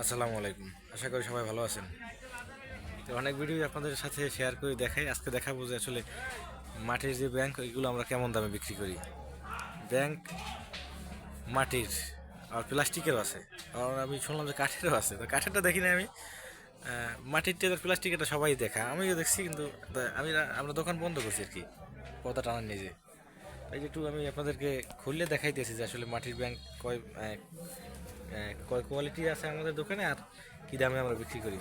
আসসালামু আলাইকুম। আশা করি সবাই ভালো আছেন। তো অনেক ভিডিও আপনাদের সাথে শেয়ার করে দেখাই। আজকে দেখাবো যে আসলে মাটির যে ব্যাংক ওইগুলো আমরা কেমন দামে বিক্রি করি। ব্যাংক মাটির আর প্লাস্টিকেরও আছে। আর আমি শুনলাম যে কাঠেরও আছে। তো কাঠেরটা দেখি না আমি। আহ, মাটির টেদের প্লাস্টিকেরটা সবাই দেখা। আমিও দেখছি কিন্তু আমি আমরা দোকান বন্ধ করছি আর কি। পর্দা টানার নিজে। যে একটু আমি আপনাদেরকে খুললে দেখাইতেছি যে আসলে মাটির ব্যাংক কয় কয় কোয়ালিটি আছে আমাদের দোকানে আর কী দামে আমরা বিক্রি করি।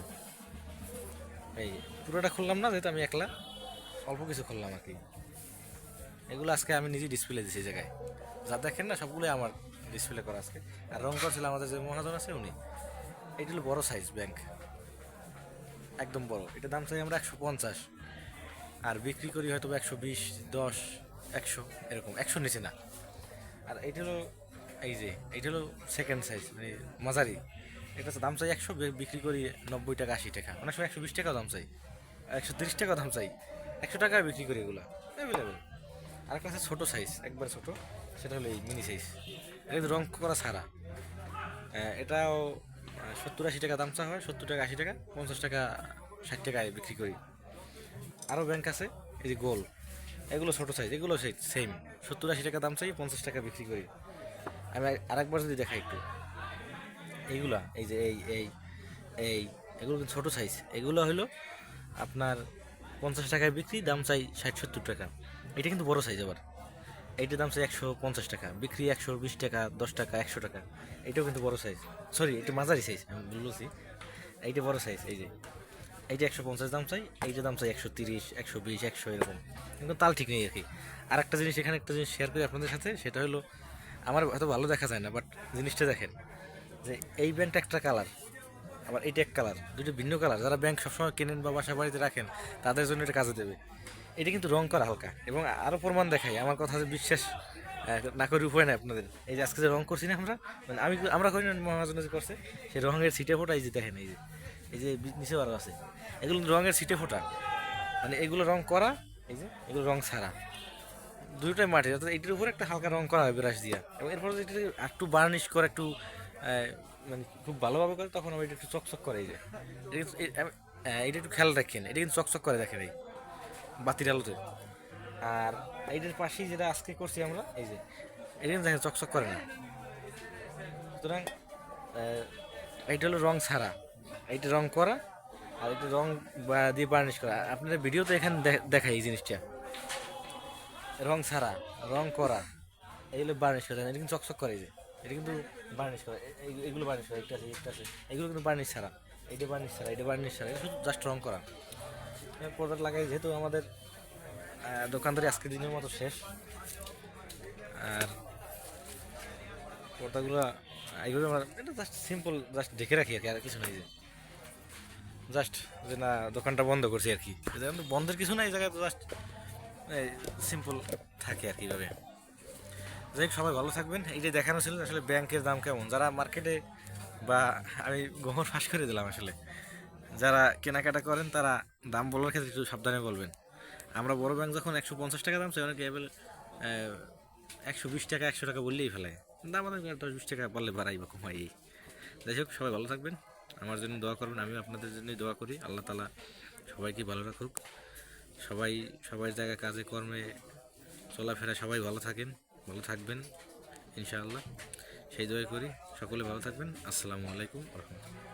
এই পুরোটা খুললাম না, যেহেতু আমি একলা, অল্প কিছু খুললাম আর কি। এগুলো আজকে আমি নিজে ডিসপ্লে দিছি জায়গায়। যা দেখেন না, সবগুলোই আমার ডিসপ্লে করা আজকে। আর রং করছিল আমাদের যে মহাজন আছে উনি, এইটা হলো বড় সাইজ ব্যাংক একদম বড়। এটা দাম চাই আমরা একশো পঞ্চাশ। আর বিক্রি করি হয়তো একশো বিশ, দশ, একশো, এরকম একশো নিচে না। আর এইটা হলো এই যে এইটা হলো সেকেন্ড সাইজ মানে মাঝারি। এটা দাম চাই একশো বিক্রি করি নব্বই টাকা আশি টাকা। অনেক সময় একশো বিশ টাকা দাম চাই একশো তিরিশ টাকা দাম চাই। একশো টাকা বিক্রি করি এগুলো অ্যাভেলেবেল আর একটা আছে ছোটো সাইজ একবার ছোটো সেটা হলো এই মিনি সাইজ এটা রং করা আহ, এটাও সত্তর আশি টাকা দাম চা হয় সত্তর টাকা আশি টাকা পঞ্চাশ টাকা ষাট টাকায় বিক্রি করি। আরও ব্যাংক আছে এই যে গোল। এগুলো ছোটো সাইজ এগুলো সেই সেম সত্তর আশি টাকা দাম চাই পঞ্চাশ টাকা বিক্রি করি। আমি আরেকবার যদি দেখাই একটু। এইগুলা, এই যে এই এই এই, এগুলো ছোটো সাইজ এগুলো হলো আপনার পঞ্চাশ টাকায় বিক্রি, দাম চাই ষাট সত্তর টাকা। এটা কিন্তু বড় সাইজ আবার। এইটার দাম চাই একশো পঞ্চাশ টাকা। বিক্রি একশো বিশ টাকা, দশ টাকা, একশো টাকা। এটাও কিন্তু বড় সাইজ সরি এটা মাঝারি সাইজ আমি বলছি। এইটা বড় সাইজ এই যে। এইটা একশো পঞ্চাশ দাম চাই এইটা দাম চাই একশো তিরিশ, একশো বিশ, একশো এরকম। কিন্তু তাল ঠিক নেই আর কি। আর একটা জিনিস, এখানে একটা জিনিস শেয়ার করি আপনাদের সাথে, সেটা হলো আমার হয়তো ভালো দেখা যায় না বাট জিনিসটা দেখেন যে এই ব্যাংকটা একটা কালার আবার এটা এক কালার দুটো ভিন্ন কালার যারা ব্যাংক সবসময় কেনেন বা বাসা বাড়িতে রাখেন, তাদের জন্য এটা কাজে দেবে। এটা কিন্তু রং করা হালকা। এবং আরও প্রমাণ দেখাই, আমার কথা বিশ্বাস না করে উপায় নাই আপনাদের। এই যে আজকে যে রং করছি না আমরা? মানে আমি আমরা করি না, মহাজনে যে করছে সেই রঙের সিটে ফোটা, এই যে দেখেন, এই যে এই যে নিচে আরও আছে। এগুলো রঙের সিটে ফোটা। মানে এগুলো রং করা, এই যে, এগুলো রং ছাড়া। দুটোই মাটি, অর্থাৎ এটির উপরে একটা হালকা রং করা হয় ব্রাশ দিয়া। এবং এরপর যদি একটু বার্নিশ করে, একটু মানে খুব ভালোভাবে করে, তখন আবার এটা একটু চকচক করে এই যে। এটা একটু খেয়াল রাখেন, এটা কিন্তু চকচক করে দেখেন এই বাতির আলোতে। আর এইটার পাশেই যেটা আজকে করছি আমরা, এই যে, এটা কিন্তু দেখেন চকচক করে না। সুতরাং এইটা হলো রং ছাড়া। এইটা রং করা, আর এটা রং দিয়ে বার্নিশ করা। আপনারা ভিডিওতে এখানে দেখায় এই জিনিসটা। রং ছাড়া, রং করা, এগুলো বার্নিশ করা, এটা কিন্তু চকচক করে যে। এটা কিন্তু বার্নিশ করা এগুলো বার্নিশ করা, একটা আছে একটা আছে। এগুলো কিন্তু বার্নিশ ছাড়া এইটা বার্নিশ ছাড়া, এটা বার্নিশ ছাড়া, এটা শুধু জাস্ট রং করা। প্রোডাক্ট লাগাই, যেহেতু আমাদের দোকানদারি আজকের দিনের মতো শেষ, আর পর্দাগুলো এগুলো আমরা, এটা জাস্ট সিম্পল জাস্ট দেখে রাখি আর কি, আর কিছু নাই যে। জাস্ট যে না, দোকানটা বন্ধ করছি আর কি। এটা বন্ধের কিছু নাই, এই জায়গায় জাস্ট সিম্পল থাকে আর কি এভাবে। যাই হোক, সবাই ভালো থাকবেন। এইটাই দেখানো ছিল আসলে ব্যাংকের দাম কেমন? যারা মার্কেটে বা আমি গোমর ফাঁস করে দিলাম আসলে। যারা কেনাকাটা করেন তারা দাম বলার ক্ষেত্রে একটু সাবধানে বলবেন। আমরা বড় ব্যাংক যখন একশো পঞ্চাশ টাকা দাম চাই অনেকে এবার একশো বিশ টাকা একশো টাকা বললেই ফেলে। কিন্তু আমাদের দশ বিশ টাকা বললে বাড়াই বা কমাই। এই যাই হোক সবাই ভালো থাকবেন। আমার জন্য দোয়া করবেন আমি আপনাদের জন্যই দোয়া করি। আল্লাহ তালা সবাইকে ভালো রাখুক। সবাই সবাই জায়গায় কাজে, কর্মে চলাফেরা সবাই ভালো থাকেন, ভালো থাকবেন, ইনশাআল্লাহ। সেই দোয়াই করি, সকলে ভালো থাকবেন। আসসালামু আলাইকুম রহমতুল্লাহ।